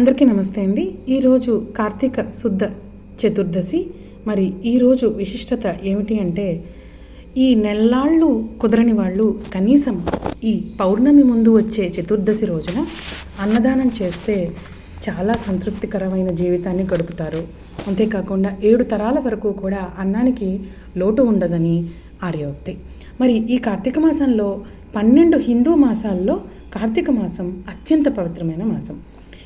అందరికీ నమస్తే అండి. ఈరోజు కార్తీక శుద్ధ చతుర్దశి. మరి ఈరోజు విశిష్టత ఏమిటి అంటే ఈ నెల్లాళ్ళు కుదరని వాళ్ళు కనీసం ఈ పౌర్ణమి ముందు వచ్చే చతుర్దశి రోజున అన్నదానం చేస్తే చాలా సంతృప్తికరమైన జీవితాన్ని గడుపుతారు. అంతేకాకుండా ఏడు తరాల వరకు కూడా అన్నానికి లోటు ఉండదని ఆర్యోక్తి మరి ఈ కార్తీక మాసంలో పన్నెండు హిందూ మాసాల్లో కార్తీక మాసం అత్యంత పవిత్రమైన మాసం.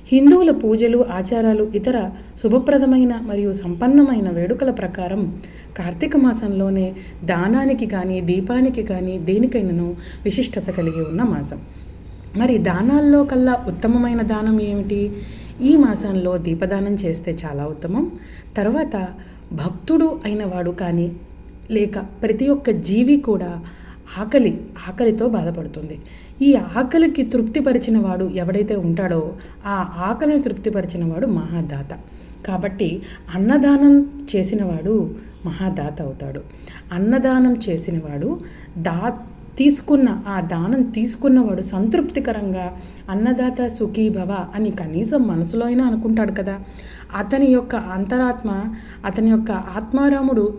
హిందువుల పూజలు ఆచారాలు ఇతర శుభప్రదమైన మరియు సంపన్నమైన వేడుకల ప్రకారం కార్తీక మాసంలోనే దానానికి కానీ దీపానికి కానీ దేనికైనాను విశిష్టత కలిగి ఉన్న మాసం. మరి దానాల్లో కల్లా ఉత్తమమైన దానం ఏమిటి? ఈ మాసంలో దీపదానం చేస్తే చాలా ఉత్తమం. తర్వాత భక్తుడు అయినవాడు కానీ లేక ప్రతి ఒక్క జీవి కూడా ఆకలి ఆకలితో బాధపడుతుంది. ఈ ఆకలికి తృప్తిపరిచిన వాడు ఎవడైతే ఉంటాడో ఆ ఆకలిని తృప్తిపరిచిన వాడు మహాదాత. కాబట్టి అన్నదానం చేసినవాడు మహాదాత అవుతాడు. అన్నదానం చేసినవాడు దా తీసుకున్న ఆ దానం తీసుకున్నవాడు సంతృప్తికరంగా అన్నదాత సుఖీభవ అని కనీసం మనసులో అయినా అనుకుంటాడు కదా. అతని యొక్క అంతరాత్మ అతని యొక్క ఆత్మారాముడు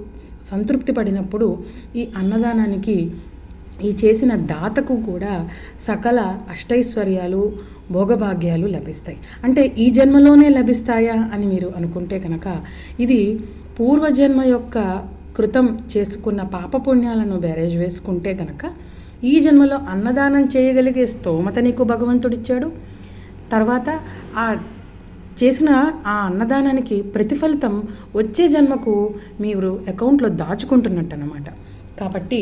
సంతృప్తి పడినప్పుడు ఈ అన్నదానానికి ఈ చేసిన దాతకు కూడా సకల అష్టైశ్వర్యాలు భోగభాగ్యాలు లభిస్తాయి. అంటే ఈ జన్మలోనే లభిస్తాయా అని మీరు అనుకుంటే కనుక ఇది పూర్వజన్మ యొక్క కృతం చేసుకున్న పాపపుణ్యాలను బ్యారేజ్ వేసుకుంటే కనుక ఈ జన్మలో అన్నదానం చేయగలిగే స్తోమత నీకు భగవంతుడిచ్చాడు. తర్వాత ఆ చేసిన ఆ అన్నదానానికి ప్రతిఫలితం వచ్చే జన్మకు మీరు అకౌంట్లో దాచుకుంటున్నట్టు అనమాట కాబట్టి